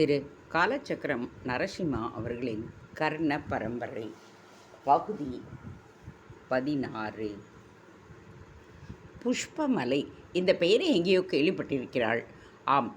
திரு. காலச்சக்கரம் நரசிம்மா அவர்களின் கர்ண பரம்பரை பகுதி பதினாறு. புஷ்பமலை. இந்த பெயரை எங்கேயோ கேள்விப்பட்டிருக்கிறாள். ஆம்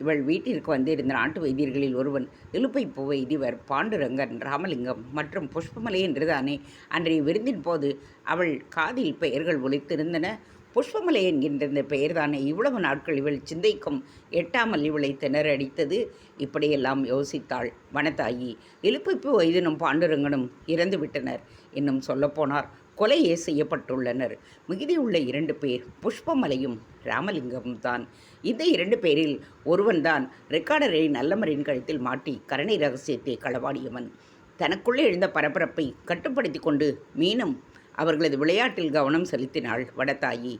இவள் வீட்டிற்கு வந்திருந்த நாட்டு வைத்தியர்களில் ஒருவன் இலுப்பை பூ வைத்தியவர் பாண்டுரங்கன் ராமலிங்கம் மற்றும் புஷ்பமலை என்றுதானே. அன்றைய விருந்தின் போது அவள் காதில் பெயர்கள் ஒழித்திருந்தன புஷ்பமலை என்கின்ற இந்த பெயர்தானே இவ்வளவு நாட்கள் இவள் சிந்தைக்கும் எட்டாமல் இவளை திணறடித்தது? இப்படியெல்லாம் யோசித்தாள். வனத்தாயி இலுப்பைப்பு வயதினும் பாண்டுரங்கனும் இறந்து விட்டனர் இன்னும் சொல்லப்போனார். கொலையே செய்யப்பட்டுள்ளனர். மிகுதியுள்ள இரண்டு பேர் புஷ்பமலையும் ராமலிங்கமும் தான் இந்த இரண்டு பேரில் ஒருவன்தான் ரெக்கார்டரை நல்லமரின் கழுத்தில் மாட்டி கருணை ரகசியத்தை களவாடியவன். தனக்குள்ளே எழுந்த பரபரப்பை கட்டுப்படுத்தி கொண்டு மீனும் அவர்களது விளையாட்டில் கவனம் செலுத்தினாள் வடதாயி.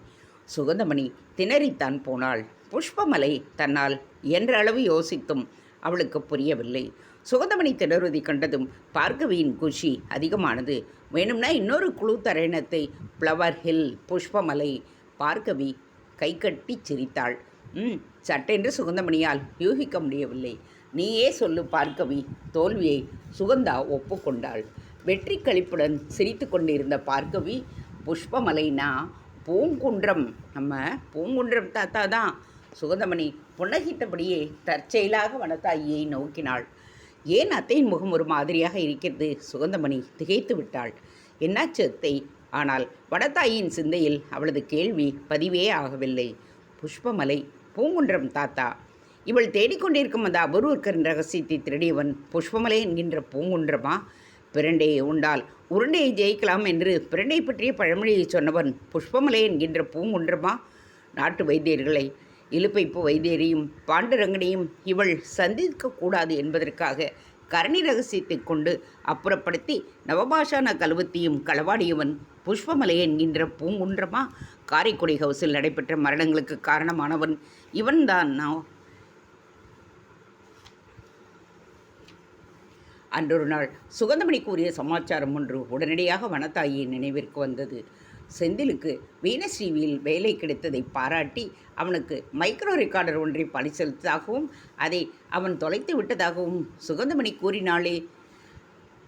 சுகந்தமணி திணறித்தான் போனாள். புஷ்பமலை தன்னால் என்ற அளவு யோசித்தும் அவளுக்கு புரியவில்லை. சுகந்தமணி திணறுவதை கண்டதும் பார்கவியின் குஷி அதிகமானது. வேணும்னா இன்னொரு குழு தரேனத்தை ஃப்ளவர் ஹில் புஷ்பமலை பார்கவி கைகட்டி சிரித்தாள். ம் சட்டென்று சுகந்தமணியால் யூகிக்க முடியவில்லை. நீயே சொல்லு பார்கவி. தோல்வியை சுகந்தா ஒப்புக்கொண்டாள். வெற்றி கழிப்புடன் சிரித்து கொண்டிருந்த பார்கவி புஷ்பமலைனா பூங்குன்றம். நம்ம பூங்குன்றம் தாத்தா தான். சுகந்தமணி புன்னகிட்டபடியே தற்செயலாக வனத்தாயியை நோக்கினாள். ஏன் அத்தையின் முகம் ஒரு மாதிரியாக இருக்கிறது? சுகந்தமணி திகைத்து விட்டாள். என்னாச்சு அத்தை? ஆனால் வடத்தாயின் சிந்தையில் அவளது கேள்வி பதிவே ஆகவில்லை. புஷ்பமலை பூங்குன்றம் தாத்தா. இவள் தேடிக்கொண்டிருக்கும் அந்த அபூர்வக்கரின் ரகசியத்தை திருடியவன் புஷ்பமலை என்கின்ற பூங்குன்றமா? பிரண்டையை உண்டால் உருண்டையை ஜெயிக்கலாம் என்று பிரண்டை பற்றிய பழமொழியை சொன்னவன் புஷ்பமலை என்கின்ற பூங்குன்றமா? நாட்டு வைத்தியர்களை இலுப்பைப்பு வைத்தியரையும் பாண்டுரங்கனையும் இவள் சந்திக்கக்கூடாது என்பதற்காக கரணி ரகசியத்தை கொண்டு அப்புறப்படுத்தி நவபாஷான கல்வத்தையும் களவாடியவன் புஷ்பமலை என்கின்ற பூங்குன்றமா? காரைக்குடி ஹவுஸில் நடைபெற்ற மரணங்களுக்கு காரணமானவன் இவன்தான். நான் அன்றொரு நாள் சுகந்தமணி கூறிய சமாச்சாரம் ஒன்று உடனடியாக வனத்தாயின் நினைவிற்கு வந்தது. செந்திலுக்கு வீணஸ்ரீவியில் வேலை கிடைத்ததை பாராட்டி அவனுக்கு மைக்ரோ ரெக்கார்டர் ஒன்றை பரிசளித்ததாகவும் அதை அவன் தொலைத்து விட்டதாகவும் சுகந்தமணி கூறினாளே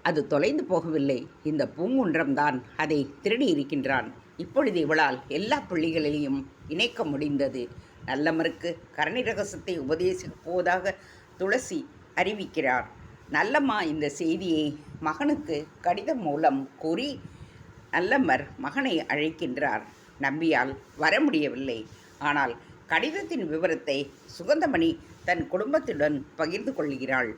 அது தொலைந்து போகவில்லை. இந்த பூங்குன்றம்தான் அதை திருடி இருக்கின்றான் இப்பொழுது இவளால் எல்லா புள்ளிகளிலையும் இணைக்க முடிந்தது. நல்லமருக்கு கரணி ரகசத்தை உபதேசிக்கப் போவதாக துளசி அறிவிக்கிறார். நல்லம்மா இந்த செய்தியை மகனுக்கு கடிதம் மூலம் கூறி நல்லம்மர் மகனை அழைக்கின்றார். நம்பியால் வர முடியவில்லை. ஆனால் கடிதத்தின் விவரத்தை சுகந்தமணி தன் குடும்பத்துடன் பகிர்ந்து கொள்கிறாள்.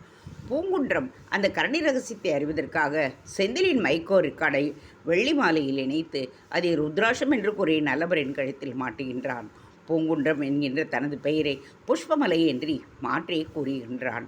பூங்குன்றம் அந்த கரணி ரகசியத்தை அறிவதற்காக செந்திலின் மைக்கோ ரெக்கார்டை வெள்ளி மாலையில் இணைத்து அதை ருத்ராஷம் என்று கூறிய நல்லவரின் கழுத்தில் மாட்டுகின்றான். பூங்குன்றம் என்கின்ற தனது பெயரை புஷ்பமலை என்று மாற்றி கூறுகின்றான்.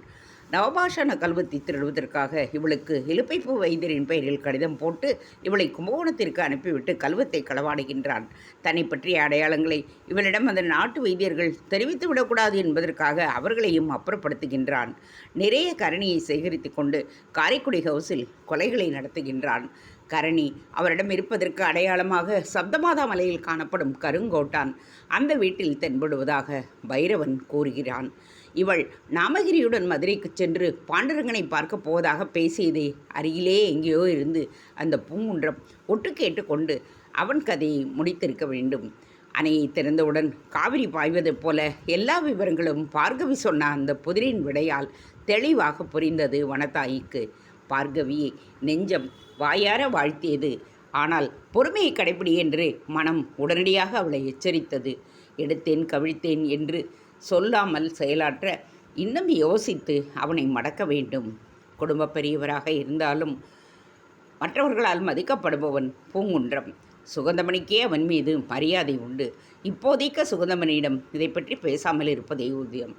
நவபாஷான கல்வத்தை திருடுவதற்காக இவளுக்கு இலுப்பைப்பு வைத்தியரின் பெயரில் கடிதம் போட்டு இவளை கும்பகோணத்திற்கு அனுப்பிவிட்டு கல்வத்தை களவாடுகின்றான். தன்னை பற்றிய அடையாளங்களை இவளிடம் அந்த நாட்டு வைத்தியர்கள் தெரிவித்து விடக்கூடாது என்பதற்காக அவர்களையும் அப்புறப்படுத்துகின்றான். நிறைய கரணியை சேகரித்து கொண்டு காரைக்குடி ஹவுஸில் கொலைகளை நடத்துகின்றான். கரணி அவரிடம் இருப்பதற்கு அடையாளமாக சப்தமாதா மலையில் காணப்படும் கருங்கோட்டான். அந்த வீட்டில் தென்படுவதாக பைரவன் கூறுகிறான். இவள் நாமகிரியுடன் மதுரைக்கு சென்று பாண்டரங்கனை பார்க்க போவதாக பேசியதே அருகிலே எங்கேயோ இருந்து அந்த பூங்குன்றம் ஒட்டு கேட்டுக்கொண்டு அவன் கதையை முடித்திருக்க வேண்டும். அணையை திறந்தவுடன் காவிரி பாய்வதைப் போல எல்லா விவரங்களும் பார்கவி சொன்ன அந்த புதிரின் விடையால் தெளிவாக புரிந்தது வனதாய்க்கு பார்கவியை நெஞ்சம் வாயார வாழ்த்தியது. ஆனால் பொறுமையை கடைப்பிடி என்று மனம் உடனடியாக அவளை எச்சரித்தது. எடுத்தேன் கவிழ்த்தேன் என்று சொல்லாமல் செயலாற்ற இன்னும் யோசித்து அவனை மடக்க வேண்டும். குடும்ப பெரியவராக இருந்தாலும் மற்றவர்களால் மதிக்கப்படுபவன் பூங்குன்றம். சுகந்தமணிக்கே அவன் மீது மரியாதை உண்டு. இப்போதைக்கு சுகந்தமணியிடம் இதை பற்றி பேசாமல் இருப்பதே ஊதியம்.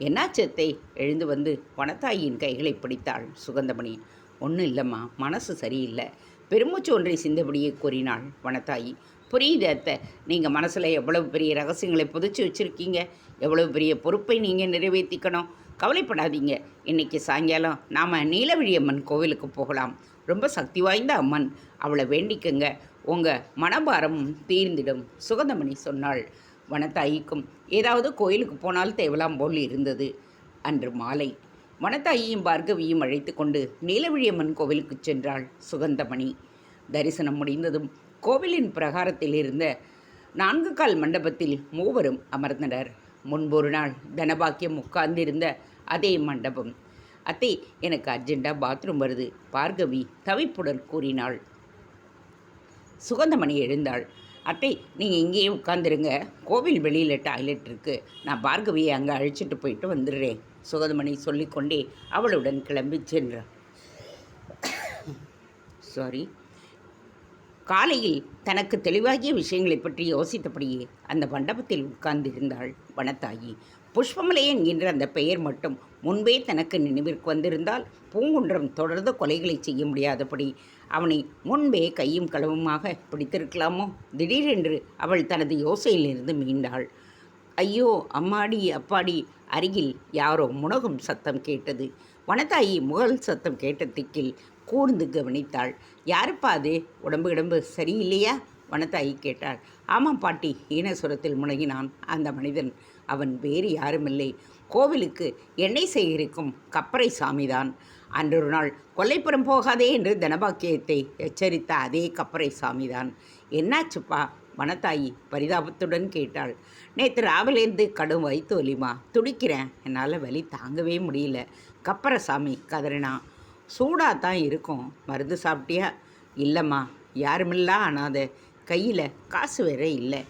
என்னாச்சத்தை எழுந்து வந்து வனத்தாயின் கைகளை பிடித்தாள் சுகந்தமணி. ஒன்றும் இல்லைம்மா மனசு சரியில்லை. பெருமூச்சு ஒன்றை சிந்தபடியே கூறினாள் வனத்தாயி. புரியுது அத்தை. நீங்கள் மனசில் எவ்வளவு பெரிய ரகசியங்களை புதைச்சி வச்சுருக்கீங்க. எவ்வளவு பெரிய பொறுப்பை நீங்கள் நிறைவேற்றிக்கணும் கவலைப்படாதீங்க. இன்றைக்கி சாயங்காலம் நாம் நீலவிழியம்மன் கோவிலுக்கு போகலாம். ரொம்ப சக்தி வாய்ந்த அம்மன். அவளை வேண்டிக்கங்க. உங்கள் மனபாரமும் தீர்ந்திடும் சுகந்தமணி சொன்னாள். வனத்தாயிக்கும் ஏதாவது கோயிலுக்கு போனால் தேவலாம் போல் இருந்தது. அன்று மாலை வனத்தாயியும் பார்கவியும் அழைத்து கொண்டு நீலவிழியம்மன் கோவிலுக்கு சென்றாள் சுகந்தமணி. தரிசனம் முடிந்ததும் கோவிலின் பிரகாரத்தில் இருந்த நான்கு கால் மண்டபத்தில் மூவரும் அமர்ந்தனர். முன்பொரு நாள் தனபாக்கியம் உட்கார்ந்திருந்த அதே மண்டபம். அத்தை எனக்கு அர்ஜெண்டாக பாத்ரூம் வருது. பார்கவி தவிப்புடன் கூறினாள். சுகந்தமணி எழுந்தாள். அத்தை நீங்கள் இங்கேயே உட்காந்துருங்க கோவில் வெளியில் டாய்லெட் இருக்குது நான் பார்கவியை அங்கே அழைச்சிட்டு போயிட்டு வந்துடுறேன். சுகந்தமணி சொல்லிக்கொண்டே அவளுடன் கிளம்பி சென்றாள். சாரி காலையில் தனக்கு தெளிவாகிய விஷயங்களை பற்றி யோசித்தபடியே அந்த மண்டபத்தில் உட்கார்ந்திருந்தாள் வனத்தாயி. புஷ்பமலை என்கின்ற அந்த பெயர் மட்டும் முன்பே தனக்கு நினைவிற்கு வந்திருந்தால் பூங்குன்றம் தொடர்ந்து கொலைகளை செய்ய முடியாதபடி அவனை முன்பே கையும் களவுமாக பிடித்திருக்கலாமோ? திடீரென்று அவள் தனது யோசையிலிருந்து மீண்டாள். ஐயோ அம்மாடி அப்பாடி அருகில் யாரோ முனகும் சத்தம் கேட்டது. வனதாயி முகல் சத்தம் கேட்ட திக்கில் கூர்ந்து கவனித்தாள். யாருப்பா அது? உடம்பு கிடம்பு சரியில்லையா? வனத்தாயி கேட்டாள். ஆமாம் பாட்டி ஈனசுரத்தில் முனகினான் அந்த மனிதன். அவன் வேறு யாருமில்லை. கோவிலுக்கு எண்ணெய் சேகரிக்கும் கப்பரை சாமிதான். அன்றொரு நாள் கொல்லைப்புறம் போகாதே என்று தனபாக்கியத்தை எச்சரித்த அதே கப்பரை சாமிதான். என்னாச்சுப்பா? வனத்தாயி பரிதாபத்துடன் கேட்டாள். நேற்று ராவிலேருந்து கடும் வயிற்று வலிமா துடிக்கிறேன். என்னால் வலி தாங்கவே முடியல. கப்பரசாமி கதறினான். சூடாக தான் இருக்கும். மருந்து சாப்பிட்டியா? இல்லைம்மா யாருமில்லா அனாத. கையில் காசு வேற இல்லை.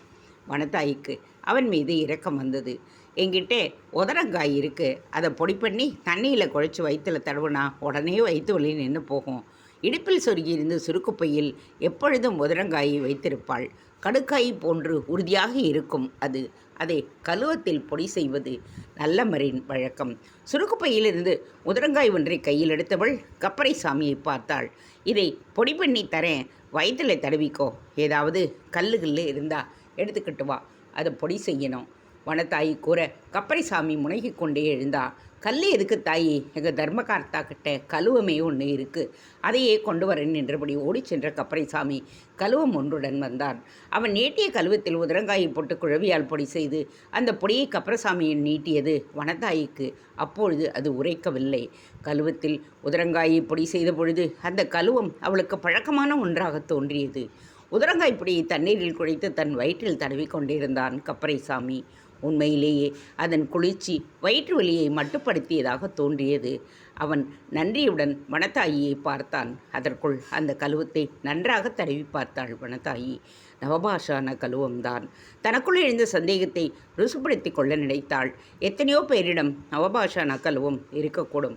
வனத்தாய்க்கு அவன் மீது இரக்கம் வந்தது. என்கிட்ட உதரங்காய் இருக்குது அதை பொடி பண்ணி தண்ணியில் குழைச்சி வயிற்றில் தடவுனா உடனே வயிற்று வலி நின்று போகும். இடுப்பில் சொருகியிருந்த சுருக்குப்பையில் எப்பொழுதும் உதரங்காயை வைத்திருப்பாள். கடுக்காய் போன்று உறுதியாக இருக்கும் அது. அதை கழுவத்தில் பொடி செய்வது நல்ல மறின் வழக்கம். சுருக்குப்பையிலிருந்து உதரங்காய் ஒன்றை கையில் எடுத்தவள் கப்பரை சாமியை பார்த்தாள். இதை பொடி பண்ணி தரேன் வயிற்றில் தடவிக்கோ. ஏதாவது கல்லு கல்லு இருந்தால் எடுத்துக்கிட்டு வா. அதை பொடி செய்யணும். வனத்தாயி கூற கப்பரிசாமி முனகிக் கொண்டே எழுந்தா கல் எதுக்கு தாயி? எங்கள் தர்மகார்த்தா கிட்ட கழுவமே ஒன்று இருக்குது அதையே கொண்டு வரேன் என்றபடி ஓடிச் சென்ற கப்பரைசாமி கழுவம் ஒன்றுடன் வந்தான். அவன் நீட்டிய கழுவத்தில் உதரங்காயை போட்டு குழவியால் பொடி செய்து அந்த பொடியை கப்பரசாமியின் நீட்டியது வனத்தாய்க்கு. அப்பொழுது அது உரைக்கவில்லை. கழுவத்தில் உதரங்காயை பொடி செய்த பொழுது அந்த கழுவம் அவளுக்கு பழக்கமான ஒன்றாக தோன்றியது. உதரங்காய் பொடியை தண்ணீரில் குழைத்து தன் வயிற்றில் தடவி கொண்டிருந்தான் கப்பரைசாமி. உண்மையிலேயே அதன் குளிர்ச்சி வயிற்று வலியை மட்டுப்படுத்தியதாக தோன்றியது. அவன் நன்றியுடன் வனத்தாயியை பார்த்தான். அதற்குள் அந்த கழுவத்தை நன்றாக தடவி பார்த்தாள் வனத்தாயி. நவபாஷான கழுவம்தான். தனக்குள் எழுந்த சந்தேகத்தை ருசுப்படுத்தி கொள்ள நினைத்தாள். எத்தனையோ பேரிடம் நவபாஷான கழுவம் இருக்கக்கூடும்.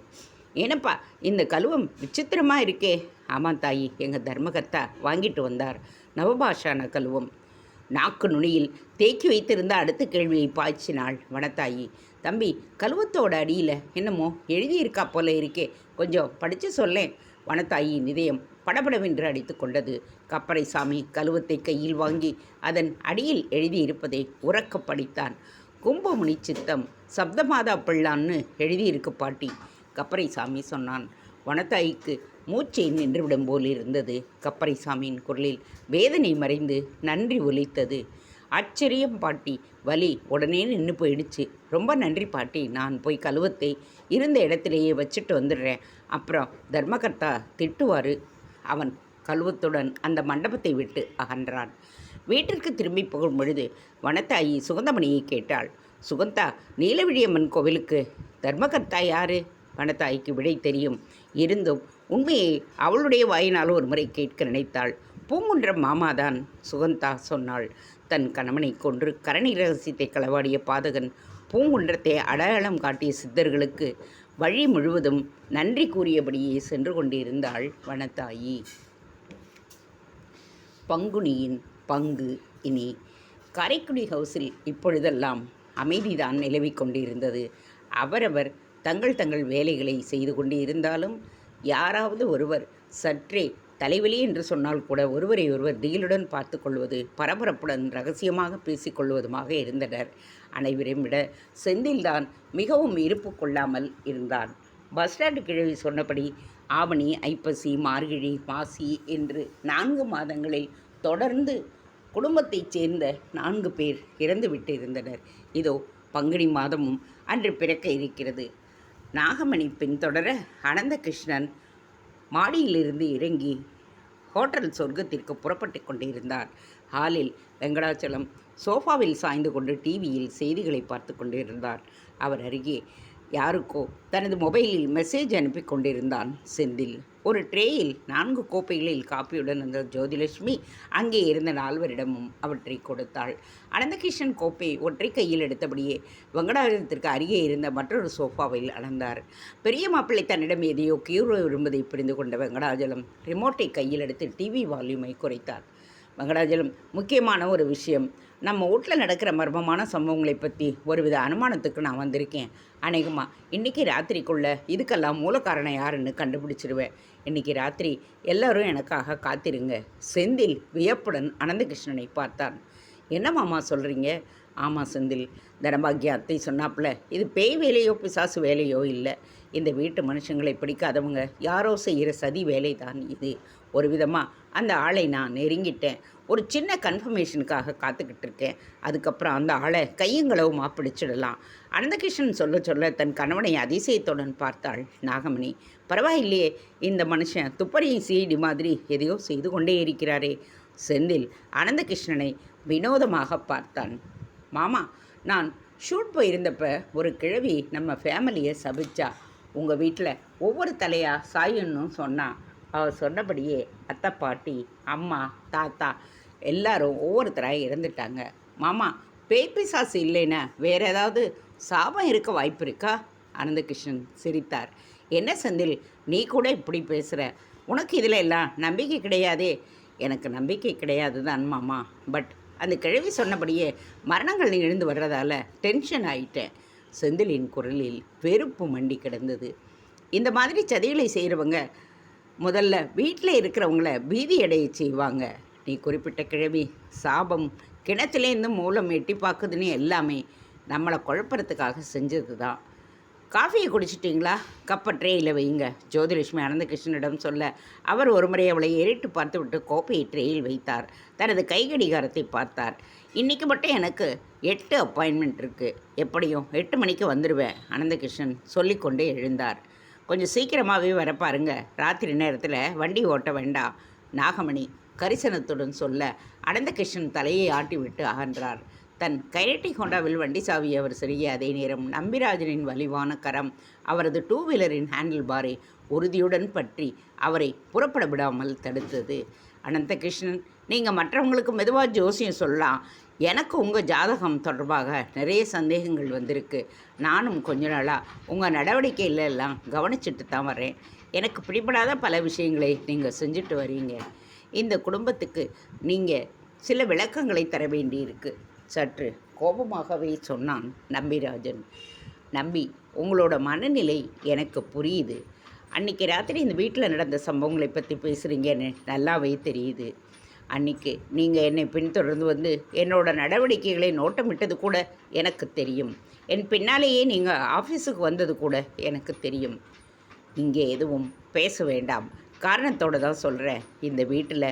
ஏனப்பா இந்த கழுவம் விசித்திரமாக இருக்கே. ஆமாம் தாயி எங்கள் தர்மகர்த்தா வாங்கிட்டு வந்தார். நவபாஷான கழுவம் நாக்கு நுனியில் தேக்கி வைத்திருந்த அடுத்த கேள்வியை பாய்ச்சினாள் வனத்தாயி. தம்பி கழுவத்தோட அடியில் என்னமோ எழுதியிருக்கா போல இருக்கே. கொஞ்சம் படித்து சொல்லேன். வனத்தாயின் இதயம் படபடவென்று அடித்து கொண்டது. கப்பரை சாமி கழுவத்தை கையில் வாங்கி அதன் அடியில் எழுதியிருப்பதை உறக்க படித்தான். கும்பமுனி சித்தம் சப்தமாதா பிள்ளான்னு எழுதியிருக்கு பாட்டி கப்பரை சாமி சொன்னான். வனத்தாய்க்கு மூச்சை நின்றுவிடும் போல் இருந்தது. கப்பரை சாமியின் குரலில் வேதனை மறைந்து நன்றி ஒலித்தது. ஆச்சரியம் பாட்டி வலி உடனே நின்று போயிடுச்சு. ரொம்ப நன்றி பாட்டி நான் போய் கழுவத்தை இருந்த இடத்திலேயே வச்சுட்டு வந்துடுறேன். அப்புறம் தர்மகர்த்தா திட்டுவார். அவன் கழுவத்துடன் அந்த மண்டபத்தை விட்டு அகன்றான். வீட்டிற்கு திரும்பி போகும் பொழுது வனத்தாயி சுகந்தமணியை கேட்டாள். சுகந்தா நீலவிழியம்மன் கோவிலுக்கு தர்மகர்த்தா யாரு? வனத்தாய்க்கு விடை தெரியும். இருந்தும் உண்மையை அவளுடைய வாயினால் ஒரு முறை கேட்க நினைத்தாள். பூங்குன்றம் மாமாதான் சுகந்தா சொன்னாள். தன் கணவனை கொன்று கரணி ரகசியத்தை களவாடிய பாதகன் பூங்குன்றத்தை அடையாளம் காட்டிய சித்தர்களுக்கு வழி முழுவதும் நன்றி கூறியபடியே சென்று கொண்டிருந்தாள் வனத்தாயி. பங்குனியின் பங்கு இனி காரைக்குடி ஹவுஸில் இப்பொழுதெல்லாம் அமைதிதான் நிலவிக் கொண்டிருந்தது. அவரவர் தங்கள் தங்கள் வேலைகளை செய்து கொண்டு இருந்தாலும் யாராவது ஒருவர் சற்றே தலைவலி என்று சொன்னால் கூட ஒருவரை ஒருவர் திகிலுடன் பார்த்து கொள்வது பரபரப்புடன் ரகசியமாக பேசிக்கொள்வதுமாக இருந்தனர். அனைவரையும் விட செந்தில்தான் மிகவும் இருப்பு கொள்ளாமல் இருந்தான். பஸ் ஸ்டாண்டு கிழவி சொன்னபடி ஆவணி ஐப்பசி மார்கழி மாசி என்று நான்கு மாதங்களில் தொடர்ந்து குடும்பத்தைச் சேர்ந்த நான்கு பேர் இறந்துவிட்டு இருந்தனர் இதோ பங்குனி மாதமும் அன்று பிறக்க இருக்கிறது. நாகமணி பின்தொடர அனந்தகிருஷ்ணன் மாடியிலிருந்து இறங்கி ஹோட்டல் சொர்க்கத்திற்கு புறப்பட்டு கொண்டிருந்தார். ஹாலில் வெங்கடாச்சலம் சோஃபாவில் சாய்ந்து கொண்டு டிவியில் செய்திகளை பார்த்து கொண்டிருந்தார். அவர் அருகே யாருக்கோ தனது மொபைலில் மெசேஜ் அனுப்பி கொண்டிருந்தான் செந்தில். ஒரு ட்ரேயில் நான்கு கோப்பைகளில் காப்பியுடன் இருந்த ஜோதிலட்சுமி அங்கே இருந்த நால்வரிடமும் அவற்றை கொடுத்தாள். அனந்தகிருஷ்ணன் கோப்பை ஒற்றை கையில் எடுத்தபடியே வெங்கடாஜலத்திற்கு அருகே இருந்த மற்றொரு சோஃபாவில் அடர்ந்தார். பெரிய மாப்பிள்ளை தன்னிடம் எதையோ கீழ விரும்பதை புரிந்து கொண்ட வெங்கடாஜலம் ரிமோட்டை கையில் எடுத்து டிவி வால்யூமை குறைத்தார். வெங்கடாஜலம் முக்கியமான ஒரு விஷயம். நம்ம வீட்டில் நடக்கிற மர்மமான சம்பவங்களை பற்றி ஒருவித அனுமானத்துக்கு நான் வந்திருக்கேன். அநேகமாக இன்றைக்கி ராத்திரிக்குள்ளே இதுக்கெல்லாம் மூலக்காரணம் யாருன்னு கண்டுபிடிச்சிருவேன். இன்றைக்கி ராத்திரி எல்லோரும் எனக்காக காத்திருங்க. செந்தில் வியப்புடன் அனந்தகிருஷ்ணனை பார்த்தான். என்ன மாமா சொல்கிறீங்க ஆமாம் செந்தில் தனபாகிய அத்தை சொன்னாப்புல இது பேய் வேலையோ பிசாசு வேலையோ இல்லை. இந்த வீட்டு மனுஷங்களை பிடிக்காதவங்க யாரோ செய்கிற சதி வேலை தான் இது. ஒரு விதமாக அந்த ஆளை நான் நெருங்கிட்டேன். ஒரு சின்ன கன்ஃபர்மேஷனுக்காக காத்துக்கிட்டு இருக்கேன் அதுக்கப்புறம் அந்த ஆளை கையங்களவுமா பிடிச்சிடலாம். அனந்தகிருஷ்ணன் சொல்ல சொல்ல தன் கணவனை அதிசயத்துடன் பார்த்தாள் நாகமணி. பரவாயில்லையே இந்த மனுஷன் துப்பறியை சீடி மாதிரி எதையோ செய்து கொண்டே இருக்கிறாரே. செந்தில் அனந்தகிருஷ்ணனை வினோதமாக பார்த்தான். மாமா நான் ஷூட் போயிருந்தப்ப ஒரு கிழவி நம்ம ஃபேமிலியை சபிச்சா. உங்கள் வீட்டில் ஒவ்வொரு தலையாக சாயணும்னு சொன்னால் அவர் சொன்னபடியே அத்தை பாட்டி அம்மா தாத்தா எல்லாரும் ஒவ்வொருத்தராக இறந்துட்டாங்க மாமா பேய் பிசாசு இல்லைன்னா வேற ஏதாவது சாபம் இருக்க வாய்ப்பு இருக்கா? அனந்தகிருஷ்ணன் சிரித்தார். என்ன செந்தில் நீ கூட இப்படி பேசுகிற உனக்கு இதில் எல்லாம் நம்பிக்கை கிடையாதே? எனக்கு நம்பிக்கை கிடையாது தான் மாமா. பட் அந்த கிழவி சொன்னபடியே மரணங்கள் எழுந்து வர்றதால டென்ஷன் ஆயிட்டேன். செந்திலின் குரலில் வெறுப்பு மண்டி கிடந்தது. இந்த மாதிரி சதிகளை செய்கிறவங்க முதல்ல வீட்டில் இருக்கிறவங்கள பீதி அடைய செய்வாங்க. நீ குறிப்பிட்ட கிழவி சாபம் கிணத்துலேருந்து மூலம் எட்டி பார்க்குதுன்னு எல்லாமே நம்மளை குழப்பறதுக்காக செஞ்சது தான் காஃபியை குடிச்சிட்டிங்களா? கப்பை ட்ரேயில் வைங்க. ஜோதிலட்சுமி அனந்தகிருஷ்ணனிடம் சொல்ல அவர் ஒரு முறை அவளை ஏறிட்டு பார்த்துவிட்டு கோப்பையை ட்ரேயில் வைத்தார். தனது கைகடிகாரத்தை பார்த்தார். இன்றைக்கி மட்டும் எனக்கு எட்டு அப்பாயின்மெண்ட் இருக்குது எப்படியும் எட்டு மணிக்கு வந்துடுவேன் அனந்தகிருஷ்ணன் சொல்லிக்கொண்டே எழுந்தார். கொஞ்சம் சீக்கிரமாகவே வர பாருங்க. ராத்திரி நேரத்தில் வண்டி ஓட்ட வேண்டாம் நாகமணி கரிசனத்துடன் சொல்ல அனந்தகிருஷ்ணன் தலையை ஆட்டிவிட்டு அகன்றார். தன் கைரட்டி ஹோண்டாவில் வண்டி சாவி அவர் சிறிய அதே நேரம் நம்பிராஜனின் வலிவான கரம் அவரது டூ வீலரின் ஹேண்டில் பாரை உறுதியுடன் பற்றி அவரை புறப்பட விடாமல் தடுத்தது. அனந்தகிருஷ்ணன் நீங்கள் மற்றவங்களுக்கு மெதுவாக ஜோசியம் சொல்லலாம். எனக்கு உங்கள் ஜாதகம் தொடர்பாக நிறைய சந்தேகங்கள் வந்திருக்கு. நானும் கொஞ்ச நாளாக உங்கள் நடவடிக்கையில எல்லாம் கவனிச்சுட்டு தான் வரேன் எனக்கு பிடிபடாத பல விஷயங்களை நீங்கள் செஞ்சுட்டு வரீங்க. இந்த குடும்பத்துக்கு நீங்கள் சில விளக்கங்களை தர வேண்டியிருக்கு. சற்று கோபமாகவே சொன்னான் நம்பிராஜன். நம்பி உங்களோட மனநிலை எனக்கு புரியுது. அன்றைக்கி ராத்திரி இந்த வீட்டில் நடந்த சம்பவங்களை பற்றி பேசுகிறீங்கன்னு நல்லாவே தெரியுது. அன்னைக்கு நீங்கள் என்னை பின்தொடர்ந்து வந்து என்னோட நடவடிக்கைகளை நோட்டமிட்டது கூட எனக்கு தெரியும். என் பின்னாலேயே நீங்கள் ஆஃபீஸுக்கு வந்தது கூட எனக்கு தெரியும். இங்கே எதுவும் பேச வேண்டாம். காரணத்தோடு தான் சொல்கிறேன் இந்த வீட்டில்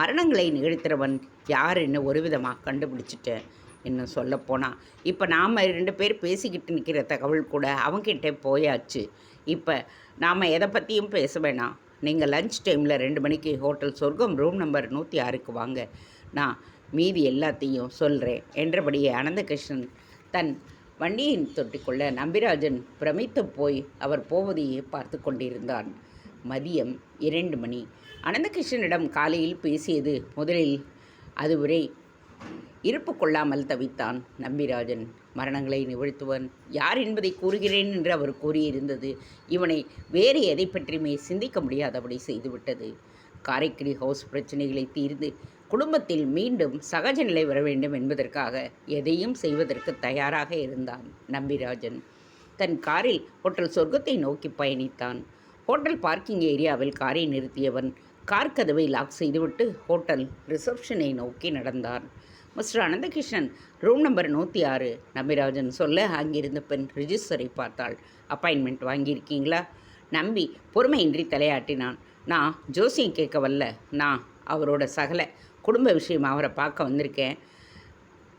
மரணங்களை நிகழ்த்துறவன் யாருன்னு ஒரு விதமாக கண்டுபிடிச்சிட்டேன் இன்னும் சொல்லப்போனால் இப்போ நாம் ரெண்டு பேர் பேசிக்கிட்டு நிற்கிற தகவல் கூட அவங்ககிட்ட போயாச்சு. இப்போ நாம் எதை பற்றியும் பேச வேணாம். நீங்கள் லஞ்ச் டைமில் ரெண்டு மணிக்கு ஹோட்டல் சொர்க்கம் ரூம் நம்பர் நூற்றி ஆறுக்கு வாங்க. நான் மீதி எல்லாத்தையும் சொல்கிறேன் என்றபடியே அனந்தகிருஷ்ணன் தன் வண்டியின் தொட்டிக்கொள்ள நம்பிராஜன் பிரமித்து போய் அவர் போவதையே பார்த்து கொண்டிருந்தான். மதியம் இரண்டு மணி. அனந்தகிருஷ்ணனிடம் காலையில் பேசியது முதலில் அதுவரை இருப்பு கொள்ளாமல் தவித்தான் நம்பிராஜன். மரணங்களை நிகழ்த்துவன் யார் என்பதை கூறுகிறேன் என்று அவர் கூறியிருந்தது. இவனை வேறு எதை பற்றியுமே சிந்திக்க முடியாதபடி செய்துவிட்டது. காரைக்குடி ஹவுஸ் பிரச்சனைகளை தீர்ந்து குடும்பத்தில் மீண்டும் சகஜ நிலை வர வேண்டும் என்பதற்காக எதையும் செய்வதற்கு தயாராக இருந்தான் நம்பிராஜன். தன் காரில் ஹோட்டல் சொர்க்கத்தை நோக்கி பயணித்தான். ஹோட்டல் பார்க்கிங் ஏரியாவில் காரை நிறுத்தியவன் கார் கதவை லாக் செய்துவிட்டு ஹோட்டல் ரிசப்ஷனை நோக்கி நடந்தான். மிஸ்டர் அனந்தகிருஷ்ணன் ரூம் நம்பர் நூற்றி ஆறு நம்பிராஜன் சொல்ல அங்கிருந்த பெண் ரிஜிஸ்டரை பார்த்தாள். அப்பாயின்மெண்ட் வாங்கியிருக்கீங்களா? நம்பி பொறுமையின்றி தலையாட்டினான். நான் ஜோசியம் கேட்க வரல. நான் அவரோட சகல குடும்ப விஷயம் அவரை பார்க்க வந்திருக்கேன்.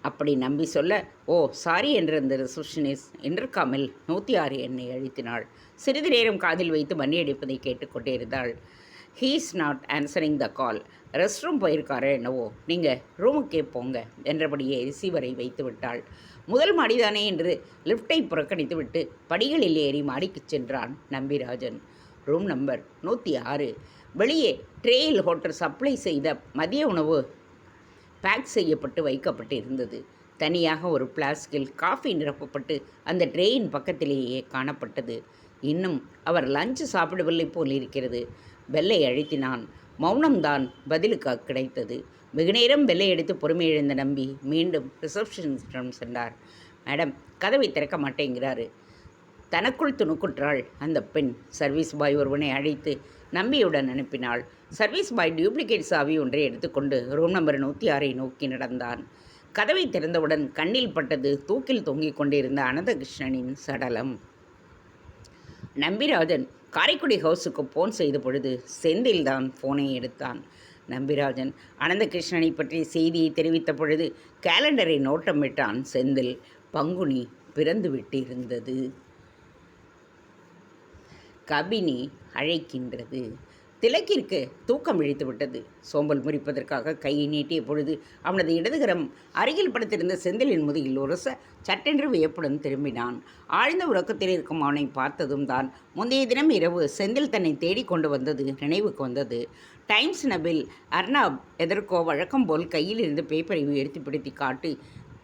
அப்படி நம்பி சொல்ல ஓ சாரி என்றிருந்த அந்த இன்டர்காமில் நூற்றி ஆறு எண்ணை அழுத்தினாள். சிறிது நேரம் காதில் வைத்து மணி அடிப்பதை கேட்டுக்கொண்டே இருந்தாள். He's not answering the call rest room போயிருக்காரே என்னவோ நீங்கள் ரூமுக்கே போங்க என்றபடியே ரிசீவரை வைத்து விட்டாள். முதல் மாடிதானே என்று லிஃப்டை புறக்கணித்துவிட்டு படிகளில் ஏறி மாடிக்குச் சென்றான் நம்பிராஜன். ரூம் நம்பர் நூற்றி ஆறு. வெளியே ட்ரேயில் ஹோட்டல் சப்ளை செய்த மதிய உணவு பேக் செய்யப்பட்டு வைக்கப்பட்டு இருந்தது தனியாக ஒரு பிளாஸ்கில் காஃபி நிரப்பப்பட்டு அந்த ட்ரேயின் பக்கத்திலேயே காணப்பட்டது. இன்னும் அவர் லஞ்சு சாப்பிடவில்லை போல் இருக்கிறது. பெல்லை அழுத்தினான். மௌனம்தான் பதிலுக்கு கிடைத்தது. வெகுநேரம் பெல்லை எடுத்து பொறுமை எழுந்த நம்பி மீண்டும் ரிசப்ஷனிஸ்டம் சென்றார். மேடம் கதவை திறக்க மாட்டேங்கிறாரு. தனக்குள் துணுக்குற்றாள் அந்த பெண். சர்வீஸ் பாய் ஒருவனை அழைத்து நம்பியுடன் அனுப்பினாள். சர்வீஸ் பாய் டியூப்ளிகேட் சாவி ஒன்றை எடுத்துக்கொண்டு ரூம் நம்பர் நூற்றி ஆறை நோக்கி நடந்தான். கதவை திறந்தவுடன் கண்ணில் பட்டது தூக்கில் தொங்கிக் கொண்டிருந்த அனந்தகிருஷ்ணனின் சடலம். நம்பிராஜன் காரைக்குடி ஹவுஸுக்கு ஃபோன் செய்த பொழுது செந்தில்தான் ஃபோனை எடுத்தான். நம்பிராஜன் அனந்தகிருஷ்ணனை பற்றி செய்தியை தெரிவித்த பொழுது கேலண்டரை நோட்டமிட்டான் செந்தில். பங்குனி பிறந்து விட்டிருந்தது. கபினி அழைக்கின்றது. திலக்கிற்கு தூக்கம் இழித்து விட்டது. சோம்பல் முறிப்பதற்காக கையை நீட்டிய பொழுது அவனது இடதுகரம் அருகில் படுத்திருந்த செந்திலின் முதுகில் உரச சட்டென்று வியப்புடன் திரும்பினான். ஆழ்ந்த உறக்கத்தில் இருக்கும் அவனை பார்த்ததும் தான் முந்தைய தினம் இரவு செந்தில் தன்னை தேடி கொண்டு வந்தது நினைவுக்கு வந்தது. டைம்ஸ் நபில் அர்னாப் எதற்கோ வழக்கம் போல் கையில் இருந்து பேப்பரை உயர்த்தி காட்டி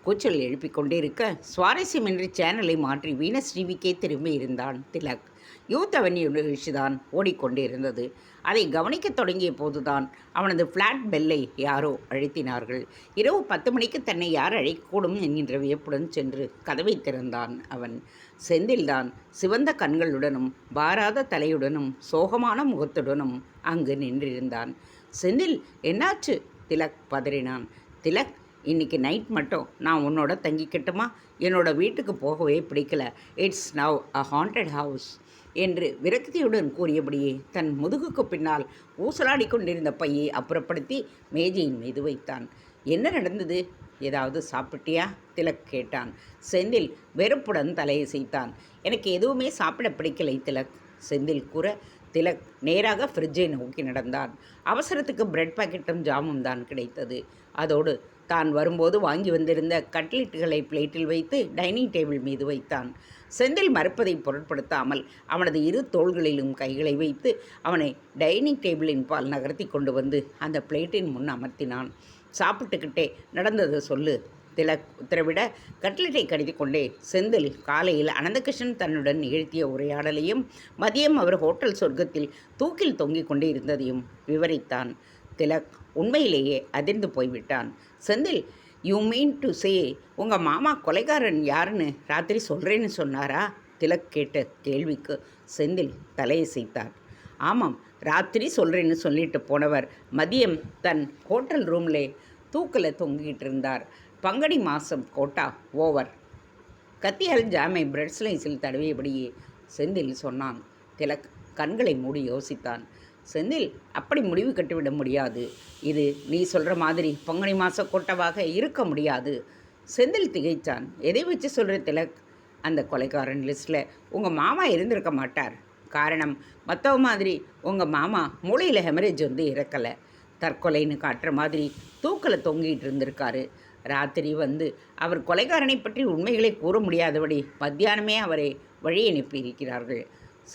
கூச்சல் எழுப்பிக் கொண்டிருக்க சுவாரஸ்யமின்றி சேனலை மாற்றி வீனஸ் டிவிக்கே திரும்பி இருந்தான் திலக். யூத் அவென்யூ நிகழ்ச்சிதான் ஓடிக்கொண்டிருந்தது. அதை கவனிக்கத் தொடங்கிய போதுதான் அவனது ஃப்ளாட் பெல்லை யாரோ அழுத்தினார்கள். இரவு பத்து மணிக்கு தன்னை யார் அழைக்கக்கூடும் என்கின்ற வியப்புடன் சென்று கதவை திறந்தான் அவன். செந்தில்தான் சிவந்த கண்களுடனும் பாராத தலையுடனும் சோகமான முகத்துடனும் அங்கு நின்றிருந்தான். செந்தில் என்னாச்சு? திலக் பதறினான். திலக் இன்னைக்கு நைட் மட்டும். நான் உன்னோட தங்கிக்கட்டுமா? என்னோட வீட்டுக்கு போகவே பிடிக்கல. It's now a haunted house என்று விரக்தியுடன் கூறியபடியே தன் முதுகுக்கு பின்னால் ஊசலாடி கொண்டிருந்த பையை அப்புறப்படுத்தி மேஜையின் மீது வைத்தான். என்ன நடந்தது? ஏதாவது சாப்பிட்டியா? திலக் கேட்டான். செந்தில் வெறுப்புடன் தலையை சைத்தான் எனக்கு எதுவுமே சாப்பிட பிடிக்கலை திலக் செந்தில் கூற. திலக் நேராக ஃப்ரிட்ஜை நோக்கி நடந்தான். அவசரத்துக்கு பிரெட் பாக்கெட்டும் ஜாமும் தான் கிடைத்தது. அதோடு தான் வரும்போது வாங்கி வந்திருந்த கட்லெட்டுகளை பிளேட்டில் வைத்து டைனிங் டேபிள் மீது வைத்தான். செந்தில் மறுப்பதை பொருட்படுத்தாமல் அவனது இரு தோள்களிலும் கைகளை வைத்து அவனை டைனிங் டேபிளின் பால் நகர்த்தி கொண்டு வந்து அந்த பிளேட்டின் முன் அமர்த்தினான். சாப்பிட்டுக்கிட்டே நடந்ததை சொல்லு. திலக் உத்தரவிட கட்லெட்டை கடித்து கொண்டே செந்தில் காலையில் அனந்தகிருஷ்ணன் தன்னுடன் நிகழ்த்திய உரையாடலையும் மதியம் அவர் ஹோட்டல் சொர்க்கத்தில் தூக்கில் தொங்கிக் கொண்டே இருந்ததையும் விவரித்தான். திலக் உண்மையிலேயே அதிர்ந்து போய்விட்டான். Senthil you mean to say உங்கள் மாமா கொலைகாரன் யாருன்னு ராத்திரி சொல்கிறேன்னு சொன்னாரா? திலக் கேட்ட கேள்விக்கு செந்தில் தலையசைத்தார். ஆமாம் ராத்திரி சொல்கிறேன்னு சொல்லிட்டு போனவர் மதியம் தன் ஹோட்டல் ரூமில் தூக்கில் தொங்கிட்டு இருந்தார் பங்குனி மாதம் கோட்டா ஓவர். கத்தியால் ஜாமை பிரெட் ஸ்லைஸில் தடவியபடியே செந்தில் சொன்னான். திலக் கண்களை மூடி யோசித்தான். செந்தில் அப்படி முடிவு கட்டிவிட முடியாது. இது நீ சொல்கிற மாதிரி பங்குனி மாத கோட்டாவாக இருக்க முடியாது. செந்தில் திகைச்சான் எதை வச்சு சொல்கிற திலக்? அந்த கொலைக்காரன் லிஸ்ட்டில் உங்கள் மாமா இருந்திருக்க மாட்டார். காரணம் மற்றவ மாதிரி உங்கள் மாமா மூளையில் ஹெமரேஜ் வந்து இறக்கலை. தற்கொலைன்னு காட்டுற மாதிரி தூக்கில் தொங்கிட்டு இருந்திருக்காரு. ராத்திரி வந்து அவர் கொலைகாரனை பற்றி உண்மைகளை கூற முடியாதபடி மத்தியானமே அவரை வழி அனுப்பியிருக்கிறார்கள்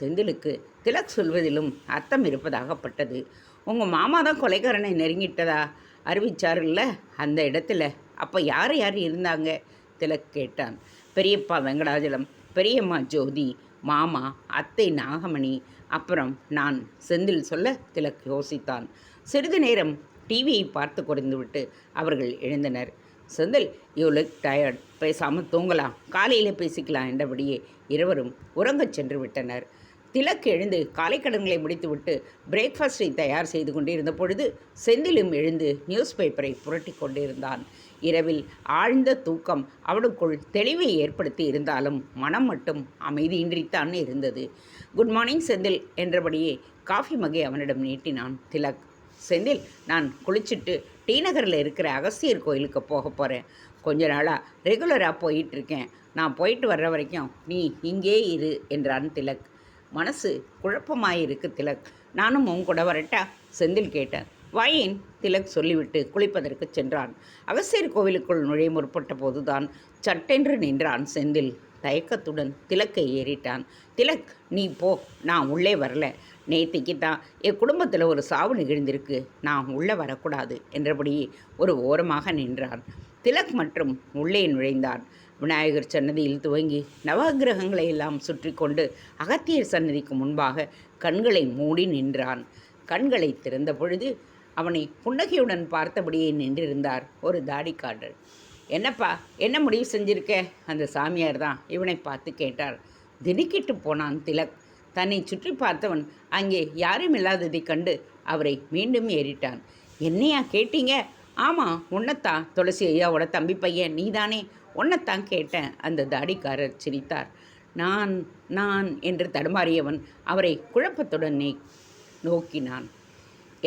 செந்திலுக்கு திலக் சொல்வதிலும் அர்த்தம் இருப்பதாகப்பட்டது. உங்கள் மாமா தான் கொலைகாரனை நெருங்கிட்டதா? அறிவிச்சாருல்ல? அந்த இடத்துல. அப்போ யார் யார் இருந்தாங்க? திலக் கேட்டான். பெரியப்பா வெங்கடாஜலம் பெரியம்மா ஜோதி மாமா அத்தை நாகமணி அப்புறம் நான் செந்தில் சொல்ல திலக் யோசித்தான். சிறிது நேரம் டிவியை பார்த்து குறைந்துவிட்டு அவர்கள் எழுந்தனர். செந்தில் யூ லுக் டயர்ட் பேசாமல் தூங்கலாம். காலையில் பேசிக்கலாம் என்றபடியே இருவரும் உறங்கச் சென்று விட்டனர். திலக் எழுந்து காலைக்கடன்களை முடித்துவிட்டு பிரேக்ஃபாஸ்டை தயார் செய்து கொண்டிருந்த பொழுது செந்திலும் எழுந்து நியூஸ் பேப்பரை புரட்டி கொண்டிருந்தான். இரவில் ஆழ்ந்த தூக்கம் அவனுக்குள் தெளிவை ஏற்படுத்தி இருந்தாலும் மனம் மட்டும் அமைதியின்றித்தான் இருந்தது. குட் மார்னிங் செந்தில் என்றபடியே காஃபி மகை அவனிடம் நீட்டினான் திலக். செந்தில் நான் குளிச்சிட்டு டி நகரில் இருக்கிற அகஸ்தியர் கோயிலுக்கு போக போகிறேன் கொஞ்ச நாளாக ரெகுலராக போயிட்டுருக்கேன். நான் போயிட்டு வர்ற வரைக்கும் நீ இங்கே இரு என்றான் திலக். மனசு குழப்பமாயிருக்கு திலக். நானும் உன் கூட வரட்டா? செந்தில் கேட்டேன் வாயின் திலக் சொல்லிவிட்டு குளிப்பதற்கு சென்றான். அகஸ்தியர் கோவிலுக்குள் நுழைய முற்பட்ட போதுதான் சட்டென்று நின்றான் செந்தில். தயக்கத்துடன் திலக்கை ஏறிட்டான். திலக் நீ போ நான் உள்ளே வரல. நேத்திக்கு தான் என் குடும்பத்தில் ஒரு சாவு நிகழ்ந்திருக்கு நான் உள்ளே வரக்கூடாது என்றபடி ஒரு ஓரமாக நின்றான் திலக் மற்றும் உள்ளே நுழைந்தான் விநாயகர் சன்னதியில் துவங்கி நவகிரகங்களை எல்லாம் சுற்றி கொண்டு அகத்தியர் சன்னதிக்கு முன்பாக கண்களை மூடி நின்றான். கண்களை திறந்த பொழுது அவனை புன்னகையுடன் பார்த்தபடியே நின்றிருந்தார் ஒரு தாடிக்காரர். என்னப்பா என்ன முடிவு செஞ்சிருக்க? அந்த சாமியார் தான் இவனை பார்த்து கேட்டார். திடுக்கிட்டு போனான் திலக். தன்னை சுற்றி பார்த்தவன் அங்கே யாரும் இல்லாததை கண்டு அவரை மீண்டும் ஏறிட்டான். என்னையா கேட்டீங்க? ஆமாம் உன்னைத்தான் துளசி ஐயாவோட தம்பி பையன். நீதானே? உன்னைத்தான் கேட்டேன் அந்த தாடிக்காரர் சிரித்தார். நான் நான் என்று தடுமாறியவன் அவரை குழப்பத்துடன் நே நோக்கினான்.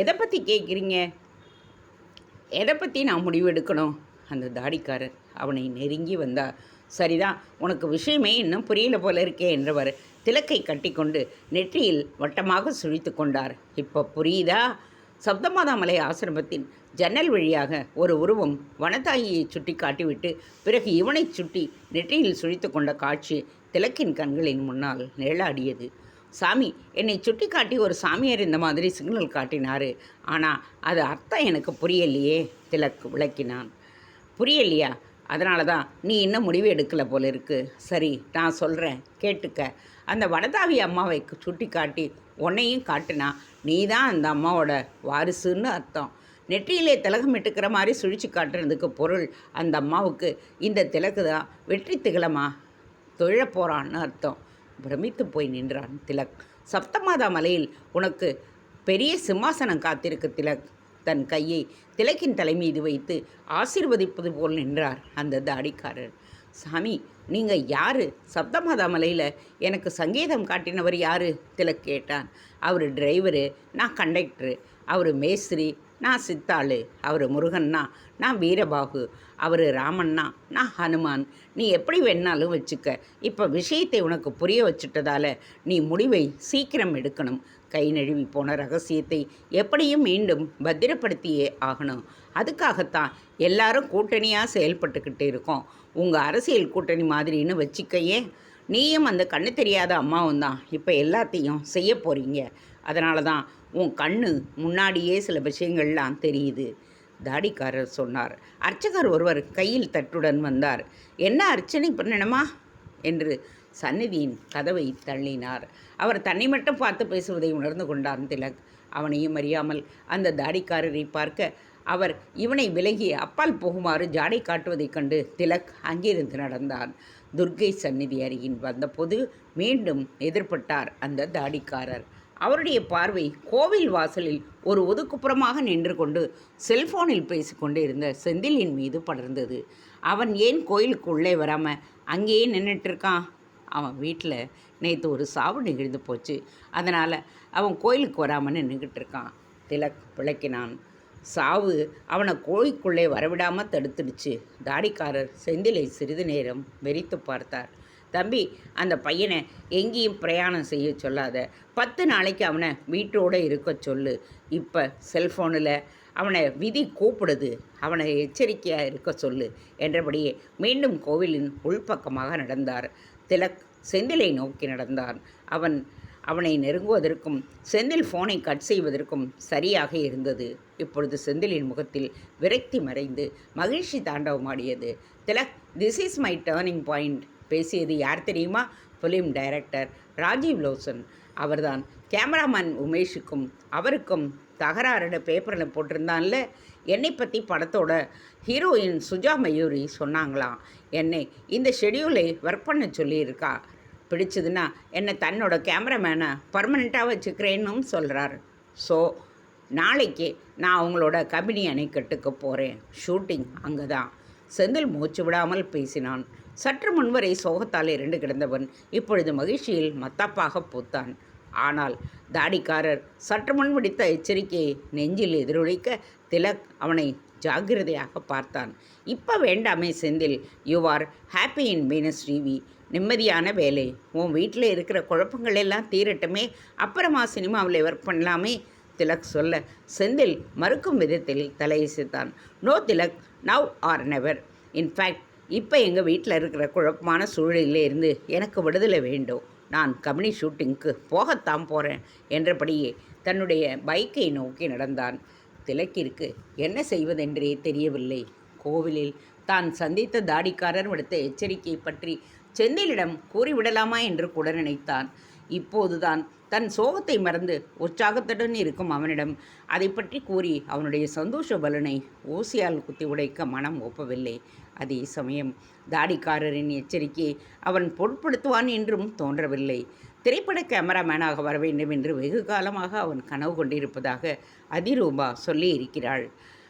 எதை பற்றி கேட்குறீங்க எதை பற்றி நான் முடிவு எடுக்கணும்? அந்த தாடிக்காரர் அவனை நெருங்கி வந்தார். சரிதான் உனக்கு விஷயமே இன்னும் புரியல போல இருக்கே என்றவர் திலக்கை கட்டிக்கொண்டு நெற்றியில் வட்டமாக சுழித்து கொண்டார். இப்போ புரியுதா? சப்தமாதாமலை ஆசிரமத்தின் ஜன்னல் வழியாக ஒரு உருவம் வனதாயியை சுட்டி காட்டிவிட்டு பிறகு இவனை சுட்டி நெற்றியில் சுழித்து கொண்ட காட்சி திலக்கின் கண்களின் முன்னால் நிழலாடியது. சாமி என்னை சுட்டி காட்டி ஒரு சாமியார் இந்த மாதிரி சிக்னல் காட்டினார். ஆனால் அது அர்த்தம் எனக்கு புரியலையே திலக் விளக்கினான். புரியலையா? அதனால தான் நீ இன்னும் முடிவு எடுக்கலை போல இருக்கு. சரி நான் சொல்கிறேன் கேட்டுக்க. அந்த வனதாவி அம்மாவை சுட்டி காட்டி உன்னையும் காட்டுனா நீ தான் அந்த அம்மாவோட வாரிசுன்னு அர்த்தம். நெற்றியிலே திலகம் இட்டுக்கிற மாதிரி சுழிச்சு காட்டுறதுக்கு பொருள் அந்த அம்மாவுக்கு. இந்த திலக்கு தான் வெற்றி திகழமா? தொழப் போகிறான்னு அர்த்தம். பிரமித்து போய் நின்றான் திலக். சப்தமாதா மலையில் உனக்கு பெரிய சிம்மாசனம் காத்திருக்கு திலக். தன் கையை திலக்கின் தலைமீது வைத்து ஆசீர்வதிப்பது போல் நின்றார் அந்த தாடிக்காரர். சாமி நீங்கள் யார்? சப்தமாதா மலையில் எனக்கு சங்கீதம் காட்டினவர் யார்? திலக் கேட்டான். அவர் டிரைவரு நான் கண்டக்டரு. அவர் மேஸ்திரி நான் சித்தாளு. அவர் முருகன்னா நான் வீரபாகு. அவர் ராமண்ணா நான் ஹனுமான். நீ எப்படி வேணாலும் வச்சுக்க. இப்போ விஷயத்தை உனக்கு புரிய வச்சுட்டதால நீ முடிவை சீக்கிரம் எடுக்கணும். கை நழுவி போன ரகசியத்தை எப்படியும் மீண்டும் பத்திரப்படுத்தியே ஆகணும். அதுக்காகத்தான் எல்லாரும் கூட்டணியாக செயல்பட்டுக்கிட்டு இருக்கோம். உங்கள் அரசியல் கூட்டணி மாதிரின்னு வச்சுக்கையே நீயும் அந்த கண்ணு தெரியாத அம்மாவும் தான் இப்போ எல்லாத்தையும் செய்ய போகிறீங்க அதனால தான் உன் கண்ணு முன்னாடியே சில விஷயங்கள்லாம் தெரியுது. தாடிக்காரர் சொன்னார். அர்ச்சகர் ஒருவர் கையில் தட்டுடன் வந்தார். என்ன அர்ச்சனை பண்ணணுமா? என்று சந்நிதியின் கதவை தள்ளினார். அவர் தன்னை மட்டும் பார்த்து பேசுவதை உணர்ந்து கொண்டார் திலக். அவனையும் அறியாமல் அந்த தாடிக்காரரை பார்க்க அவர் இவனை விலகி அப்பால் போகுமாறு ஜாடை காட்டுவதைக் கண்டு திலக் அங்கிருந்து நடந்தான். துர்க்கை சந்நிதி அருகின் வந்தபோது மீண்டும் எதிர்பட்டார் அந்த தாடிக்காரர். அவருடைய பார்வை கோவில் வாசலில் ஒரு ஒதுக்குப்புறமாக நின்று கொண்டு செல்போனில் பேசிக்கொண்டு இருந்த செந்திலின் மீது படர்ந்தது. அவன் ஏன் கோயிலுக்கு உள்ளே வராமல் அங்கேயே நின்றுட்டு இருக்கான் அவன் வீட்டில் நேற்று ஒரு சாவு நிகழ்ந்து போச்சு. அதனால் அவன் கோயிலுக்கு வராமல் நின்றுக்கிட்டு இருக்கான் திலக் விளக்கினான். சாவு அவனை கோழிக்குள்ளே வரவிடாமல் தடுத்துடுச்சு. தாடிக்காரர் செந்திலை சிறிது நேரம் வெறித்து பார்த்தார். தம்பி அந்த பையனை எங்கேயும் பிரயாணம் செய்ய சொல்லாத. பத்து நாளைக்கு அவனை வீட்டோடு இருக்க சொல்லு. இப்போ செல்ஃபோனில் அவனை விதி கூப்பிடுது. அவனை எச்சரிக்கையாக இருக்க சொல்லு என்றபடியே மீண்டும் கோவிலின் உள்பக்கமாக நடந்தார். திலக் செந்திலை நோக்கி நடந்தான். அவன் அவனை நெருங்குவதற்கும் செந்தில் ஃபோனை கட் செய்வதற்கும் சரியாக இருந்தது. இப்பொழுது செந்திலின் முகத்தில் விரக்தி மறைந்து மகிழ்ச்சி தாண்டவமாடியது. Tilak this is my turning point பேசியது யார் தெரியுமா? Film director Rajiv Lochan. அவர்தான். கேமராமேன் உமேஷுக்கும் அவருக்கும் தகராறுட பேப்பரில் போட்டிருந்தான்ல? என்னை பற்றி படத்தோட ஹீரோயின் சுஜா மயூரி சொன்னாங்களாம் என்னை இந்த ஷெடியூலை ஒர்க் பண்ண சொல்லியிருக்கா? பிடிச்சதுன்னா என்னை தன்னோட கேமராமேனை பர்மனெண்ட்டாக வச்சுக்கிறேன்னும் சொல்கிறார் ஸோ நாளைக்கு நான் அவங்களோட கம்பெனி அணைக்கட்டுக்கு போகிறேன் ஷூட்டிங் அங்கே தான் செந்தில் மூச்சு விடாமல் பேசினான். சற்று முன்வரை சோகத்தால் இரண்டு கிடந்தவன் இப்பொழுது மகிழ்ச்சியில் மத்தாப்பாக பூத்தான். ஆனால் தாடிக்காரர் சற்று முன் விடுத்த எச்சரிக்கையை நெஞ்சில் எதிரொலிக்க திலக் அவனை ஜாக்கிரதையாக பார்த்தான். இப்போ வேண்டாமே Senthil. You are happy in Venus TV நிம்மதியான வேலை. உன் வீட்டில் இருக்கிற குழப்பங்கள் எல்லாம் தீரட்டுமே. அப்புறமா சினிமாவில் ஒர்க் பண்ணலாமே திலக் சொல்ல. செந்தில் மறுக்கும் விதத்தில் தலையசித்தான். No Tilak now or never in fact இப்போ எங்கள் வீட்டில் இருக்கிற குழப்பமான சூழலில் இருந்து எனக்கு விடுதலை வேண்டும். நான் கம்பெனி ஷூட்டிங்க்கு போகத்தான் போகிறேன் என்றபடியே தன்னுடைய பைக்கை நோக்கி நடந்தான். திலக்கிற்கு என்ன செய்வதென்றே தெரியவில்லை. கோவிலில் தான் சந்தித்த தாடிக்காரர் விடுத்த எச்சரிக்கை பற்றி செந்திலிடம் கூறிவிடலாமா என்று கூட நினைத்தான். இப்போதுதான் தன் சோகத்தை மறந்து உற்சாகத்துடன் இருக்கும் அவனிடம் அதை பற்றி கூறி அவனுடைய சந்தோஷ பலனை ஊசியால் குத்தி உடைக்க மனம் ஒப்பவில்லை. அதே சமயம் தாடிக்காரரின் எச்சரிக்கையை அவன் பொருட்படுத்துவான் என்றும் தோன்றவில்லை. திரைப்பட கேமராமேனாக வர வேண்டும் என்று வெகு காலமாக அவன் கனவு கொண்டிருப்பதாக அதிரூபா சொல்லி இருக்கிறாள்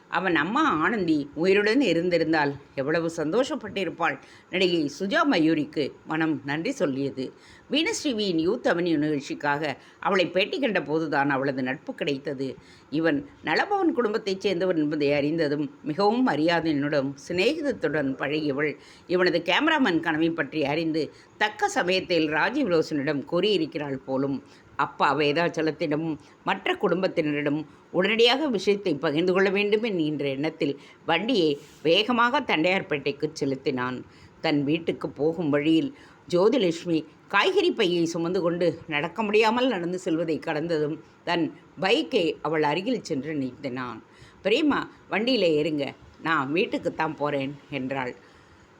அவன் அம்மா ஆனந்தி உயிருடன் இருந்திருந்தால் எவ்வளவு சந்தோஷப்பட்டிருப்பாள். நடிகை சுஜா மயூரிக்கு மனம் நன்றி சொல்லியது. வீணஸ்ரீவியின் யூத் அவென்யூ நிகழ்ச்சிக்காக அவளை பேட்டி கண்ட போதுதான் அவளது நட்பு கிடைத்தது. இவன் நலபவன் குடும்பத்தைச் சேர்ந்தவன் என்பதை அறிந்ததும் மிகவும் மரியாதையினுடன் சிநேகிதத்துடன் பழகியவள் இவனது கேமராமேன் கனவை பற்றி அறிந்து தக்க சமயத்தில் ராஜீவ் ரோஷனிடம் கூறியிருக்கிறாள் போலும் அப்பா வேதாச்சலத்திடமும் மற்ற குடும்பத்தினரிடம் உடனடியாக விஷயத்தை பகிர்ந்து கொள்ள வேண்டும் என்கின்ற எண்ணத்தில் வண்டியை வேகமாக தண்டையார்பேட்டைக்கு செலுத்தினான். தன் வீட்டுக்கு போகும் வழியில் ஜோதிலட்சுமி காய்கறி பையை சுமந்து கொண்டு நடக்க முடியாமல் நடந்து செல்வதை கடந்ததும் தன் பைக்கை அவள் அருகில் சென்று நிறுத்தினான் பிரேமா வண்டியில் ஏறுங்க. நான் வீட்டுக்குத்தான் போகிறேன் என்றாள்.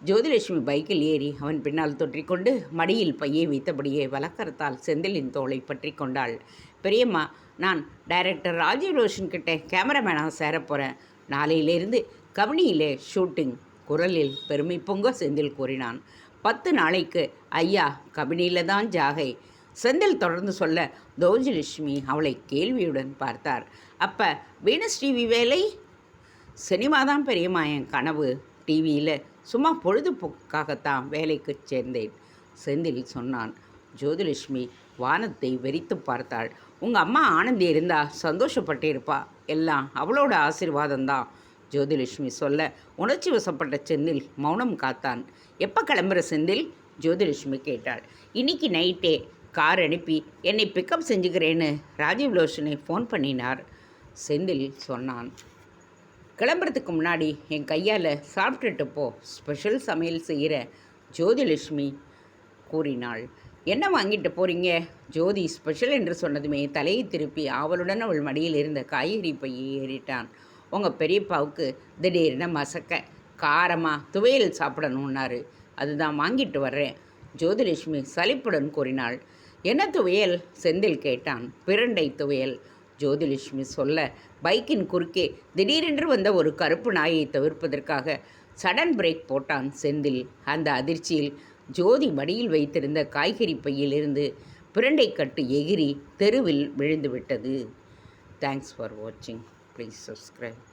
ஜோதிலட்சுமி பைக்கில் ஏறி அவன் பின்னால் தொற்றிக்கொண்டு மடியில் பையை வைத்தபடியே வலக்கரத்தால் செந்திலின் தோளை பற்றி கொண்டாள். பெரியம்மா நான் டைரக்டர் ராஜீவ் ரோஷன் கிட்டே கேமராமேனாக சேரப் போகிறேன் நாளையிலிருந்து கவனியிலே ஷூட்டிங். குரலில் பெருமை பொங்க செந்தில் கூறினான். பத்து நாளைக்கு ஐயா கபினியில் தான் ஜாகை. செந்தில் தொடர்ந்து சொல்ல தோஜலட்சுமி அவளை கேள்வியுடன் பார்த்தார். அப்போ வீணஸ்ரீவி டிவி வேலை? சினிமா தான் பெரியம்மா என் கனவு. டிவியில் சும்மா பொழுதுபோக்காகத்தான் வேலைக்கு சேர்ந்தேன் செந்தில் சொன்னான். ஜோதிலட்சுமி வானத்தை வெறித்து பார்த்தாள். உங்கள் அம்மா ஆனந்தி இருந்தா சந்தோஷப்பட்டு இருப்பா எல்லாம் அவளோட ஆசீர்வாதம்தான் ஜோதிலட்சுமி சொல்ல உணர்ச்சி வசப்பட்ட செந்தில் மௌனம் காத்தான். எப்போ கிளம்புற செந்தில்? ஜோதிலட்சுமி கேட்டாள். இன்னைக்கு நைட்டே. கார் அனுப்பி என்னை பிக்கப் செஞ்சுக்கிறேன்னு ராஜீவ் லோஷனை ஃபோன் பண்ணினார் செந்தில் சொன்னான். கிளம்புறதுக்கு முன்னாடி என் கையால் சாப்பிட்டுட்டு போ. ஸ்பெஷல் சமையல் செய்கிற ஜோதிலட்சுமி கூறினாள். என்ன வாங்கிட்டு போகிறீங்க ஜோதி ஸ்பெஷல் என்று சொன்னதுமே தலையை திருப்பி ஆவலுடன் அவள் மடியில் இருந்த காய்கறி பையை ஏறிட்டான். உங்கள் பெரியப்பாவுக்கு திடீர்னு மசக்க காரமாக துவையல் சாப்பிடணுன்னாரு அதுதான் வாங்கிட்டு வர்றேன். ஜோதிலட்சுமி சலிப்புடன் கூறினாள். என்ன துவையல்? செந்தில் கேட்டான். பிரண்டை துவையல். ஜோதிலட்சுமி சொல்ல பைக்கின் குறுக்கே திடீரென்று வந்த ஒரு கருப்பு நாயை தவிர்ப்பதற்காக சடன் பிரேக் போட்டான் செந்தில். அந்த அதிர்ச்சியில் ஜோதி மடியில் வைத்திருந்த காய்கறி பையிலிருந்து பிரண்டை கட்டு எகிரி தெருவில் விழுந்துவிட்டது. தேங்க்ஸ் ஃபார் வாட்சிங் ப்ளீஸ் சப்ஸ்கிரைப்